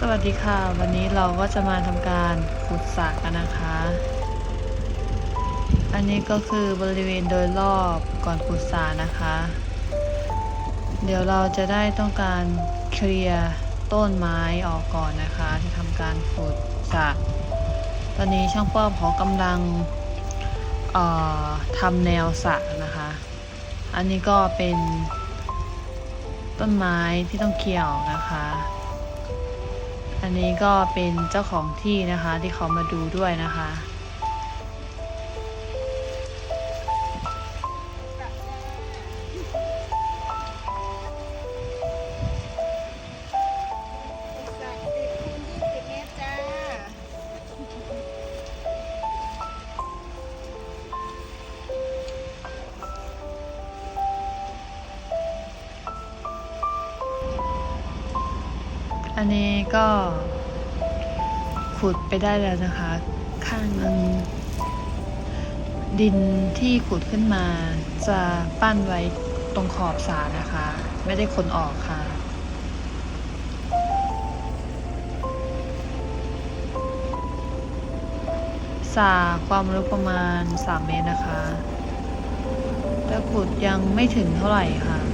สวัสดีค่ะ วันนี้เราก็จะมาทำการขุดสระกันนะคะ อันนี้ก็คือบริเวณโดยรอบก่อนขุดสระนะคะ เดี๋ยวเราจะได้ต้องการเคลียร์ต้นไม้ออกก่อนนะคะที่ทำการขุดสระตอนนี้ช่างป้อมเขากำลังทำแนวสระนะคะ อันนี้ก็เป็นต้นไม้ที่ต้องเคลียร์ออกนะคะ อันนี้ก็เป็นเจ้าของที่นะคะที่เขามาดูด้วยนะคะ อนนี้ก็ขุดไปได้แล้วนะคะ ข้างนึงดินที่ขุดขึ้นมา จะปั้นไว้ตรงขอบสานะคะ ไม่ได้คนออกค่ะ สาความลึกประมาณ 3 เมตรนะคะ แต่ขุดยังไม่ถึงเท่าไหร่ค่ะ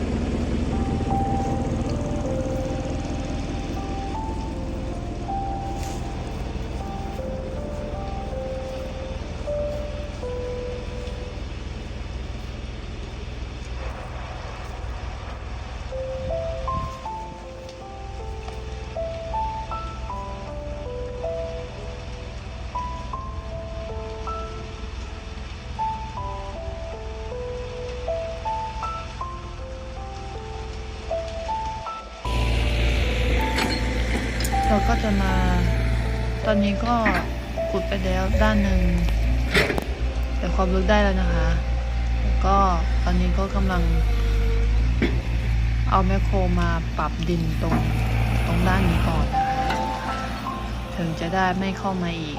เราก็จะมา ตอนนี้ก็ขุดไปแล้วด้านหนึ่งแต่ความลึกได้แล้วนะคะ แล้วก็ตอนนี้ก็กำลัง เอาแมคโครมาปรับดินตรงตรงด้านนี้ก่อนนะคะถึงจะได้ไม่เข้ามาอีก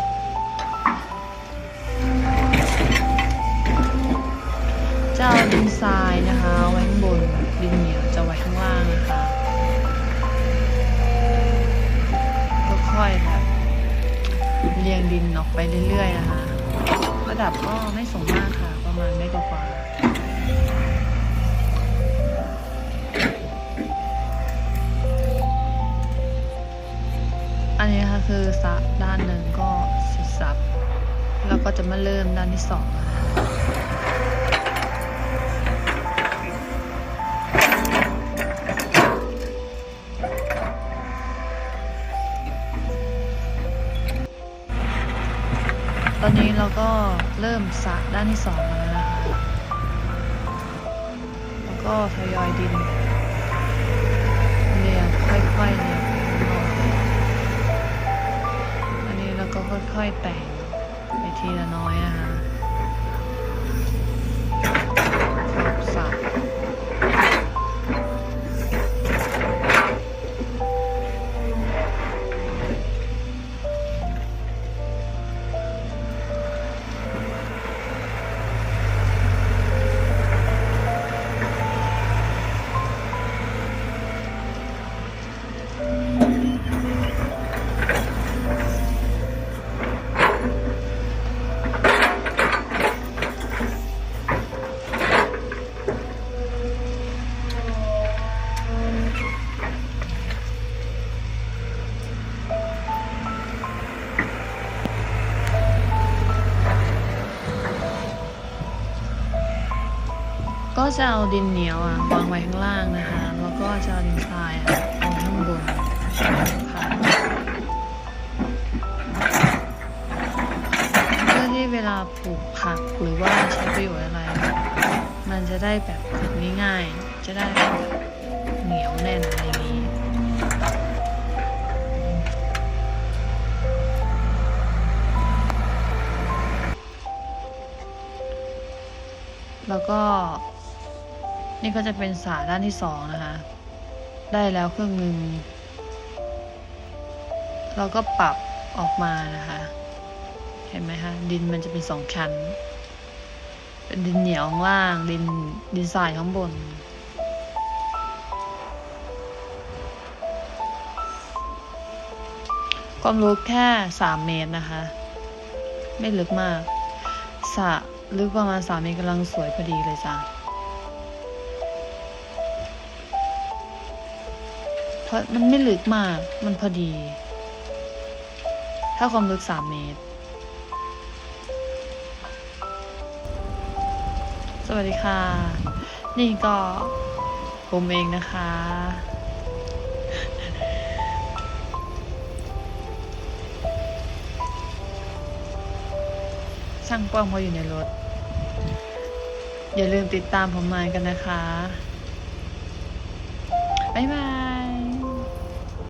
จะเอาดินทรายนะคะ ไว้บนดินเหนียว เรียงดินออกไปเรื่อยๆนะคะ ระดับก็ไม่สูงมากค่ะ ประมาณไม่กว่าอันนี้ค่ะคือสับด้านหนึ่งก็เสร็จสับ แล้วก็จะมาเริ่มด้านที่สองค่ะ ตอนนี้เราก็เริ่มสระด้านที่สองแล้วนะคะแล้วก็ทยอยดินเรียงค่อยๆเรียงอันนี้เราก็ค่อยๆแต่งไปทีละน้อยนะคะ ก็จะเอาดินเหนียวอะวางไว้ข้างล่างนะคะ แล้วก็จะเอาดินทรายอะวางข้างบนค่ะเพื่อที่เวลาปลูกผักหรือว่าใช้ประโยชน์อะไร มันจะได้แบบขุดง่ายๆจะได้เหนียวแน่นอะไรอย่างนี้แล้วก็ นี่ก็จะเป็นสาด้านที่สองนะคะ ได้แล้วครึ่งหนึ่งเราก็ปรับออกมานะคะ เห็นไหมคะ ดินมันจะเป็นสองชั้น เป็นดินเหนียวข้างล่าง ดินดินทรายข้างบน ความลึกแค่สามเมตรนะคะ ไม่ลึกมากสระลึกประมาณสามเมตรกำลังสวยพอดีเลยจ้ะ ราะมันไม่ลึกมาก มันพอดี ถ้าความลึกสามเมตร สวัสดีค่ะ นี่ก็ผมเองนะคะ ช่างป้อมเขาอยู่ในรถ อย่าลืมติดตามผมมากันนะคะ บ๊ายบาย